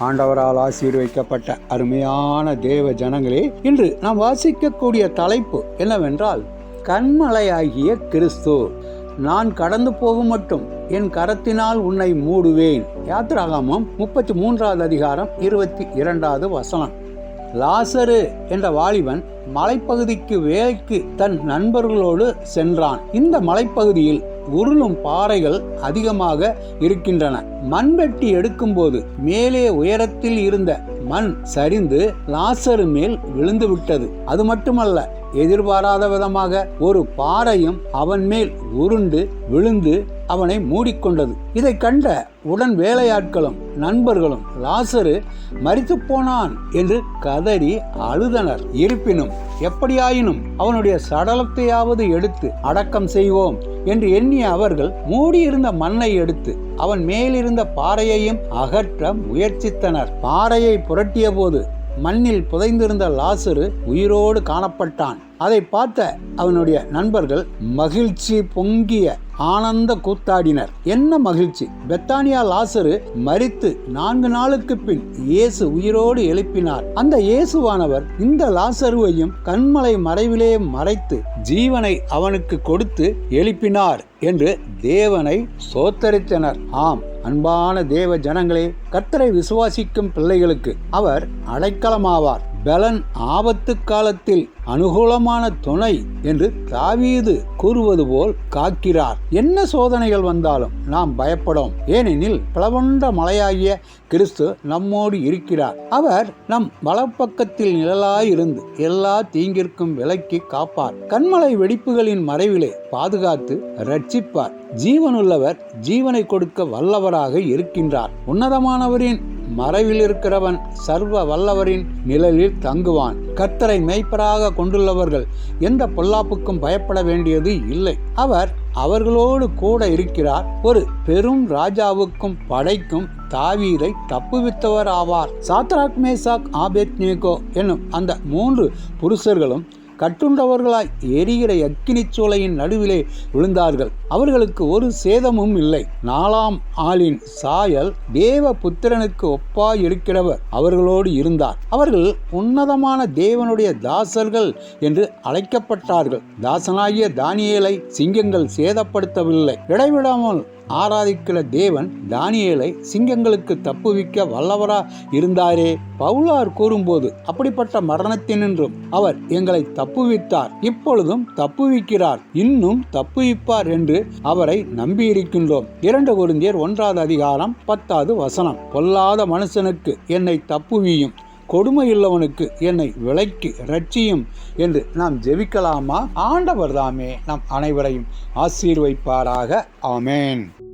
ஆண்டவரால் ஆசீர்வைக்கப்பட்ட அருமையான தேவ ஜனங்களே இன்று நாம் வாசிக்கக்கூடிய தலைப்பு என்னவென்றால் கண்மலையாகிய கிறிஸ்து. நான் கடந்து போகும் மட்டும் என் கரத்தினால் உன்னை மூடுவேன். யாத்ராகாமம் முப்பத்தி மூன்றாவது அதிகாரம் இருபத்தி இரண்டாவது வசனம். லாசரு என்ற வாலிபன் மலைப்பகுதிக்கு வேலைக்கு தன் நண்பர்களோடு சென்றான். இந்த மலைப்பகுதியில் உருளும் பாறைகள் அதிகமாக இருக்கின்றன. மண்வெட்டி எடுக்கும்போது மேலே உயரத்தில் இருந்த மண் சரிந்து லாசரு மேல் விழுந்து விட்டது. அது மட்டுமல்ல எதிர்பாராத விதமாக ஒரு பாறையும் அவன் மேல் உருண்டு விழுந்து அவனை மூடிக்கொண்டது. இதை கண்ட உடன் வேலையாட்களும் நண்பர்களும் லாசரு மறித்து போனான் என்று கதறி அழுதனர். இருப்பினும் எப்படியாயினும் அவனுடைய சடலத்தையாவது எடுத்து அடக்கம் செய்வோம். என்று எண்ணிய அவர்கள் மூடியிருந்த மண்ணை எடுத்து அவன் மேலிருந்த பாறையையும் அகற்ற முயற்சித்தனர். பாறையை புரட்டிய போது மண்ணில் புதைந்திருந்த லாசரு உயிரோடு காணப்பட்டான். அதை பார்த்த அவனுடைய நண்பர்கள் மகிழ்ச்சி பொங்கிய ஆனந்த கூத்தாடினர். என்ன மகிழ்ச்சி? பெத்தானியா லாசரு மறித்து நான்கு நாளுக்கு பின் இயேசு உயிரோடு எழுப்பினார். அந்த இயேசுவானவர் இந்த லாசருவையும் கண்மலை மறைவிலே மறைத்து ஜீவனை அவனுக்கு கொடுத்து எழுப்பினார் என்று தேவனை சோத்தரித்தனர் ஆம் அன்பான தேவ ஜனங்களே கர்த்தரை விசுவாசிக்கும் பிள்ளைகளுக்கு அவர் அடைக்கலமாவார். பலன் ஆபத்து காலத்தில் அனுகூலமான துணை என்று தாவீது கூறுவது போல் காக்கிறார். என்ன சோதனைகள் வந்தாலும் நாம் பயப்படும். ஏனெனில் பலவொன்ற மலையாகிய கிறிஸ்து நம்மோடு இருக்கிறார். அவர் நம் வலப்பக்கத்தில் நிழலாயிருந்து எல்லா தீங்கிற்கும் விலக்கி காப்பார். கண்மலை வெடிப்புகளின் மறைவிலே பாதுகாத்து ரட்சிப்பார் ஜீவனுள்ளவர் ஜீவனை கொடுக்க வல்லவராக இருக்கின்றார். உன்னதமானவரின் மறைவில் இருக்கிறவன் சர்வ வல்லவரின் நிழலில் தங்குவான். கர்த்தரை மெய்ப்பராக கொண்டுள்ளவர்கள் எந்த பொல்லாப்புக்கும் பயப்பட வேண்டியது இல்லை. அவர் அவர்களோடு கூட இருக்கிறார். ஒரு பெரும் ராஜாவுக்கும் படைக்கும் தாவீரை தப்புவித்தவர் ஆவார் சாத்ராக் மேசாக் ஆபேத் நேகோ என்னும் அந்த மூன்று புருஷர்களும் கட்டுண்டவர்களாய் எரிகிற அக்கினி சோலையின் நடுவிலே விழுந்தார்கள். அவர்களுக்கு ஒரு சேதமும் இல்லை. நாலாம் ஆளின் சாயல் தேவ புத்திரனுக்கு ஒப்பாய் இருக்கிறவர் அவர்களோடு இருந்தார். அவர்கள் உன்னதமான தேவனுடைய தாசர்கள் என்று அழைக்கப்பட்டார்கள். தாசனாகிய தானியலை சிங்கங்கள் சேதப்படுத்தவில்லை. இடைவிடாமல் ஆராதிக்கிற தேவன் தானியலை சிங்கங்களுக்கு தப்புவிக்க வல்லவரா இருந்தாரே. பவுலார் கூறும்போது அப்படிப்பட்ட மரணத்தினின்றும் அவர் எங்களை தப்புவித்தார். இப்பொழுதும் தப்புவிக்கிறார். இன்னும் தப்புவிப்பார் என்று அவரை நம்பியிருக்கின்றோம். இரண்டு குருந்தியர் ஒன்றாவது அதிகாரம் பத்தாவது வசனம் பொல்லாத மனுஷனுக்கு என்னை தப்புவியும். கொடுமையுள்ளவனுக்கு என்னை விலைக்கு ரட்சியும் என்று நாம் ஜெபிக்கலாமா? ஆண்டவர் தாமே நம் அனைவரையும் ஆசீர்வைப்பாராக ஆமேன்.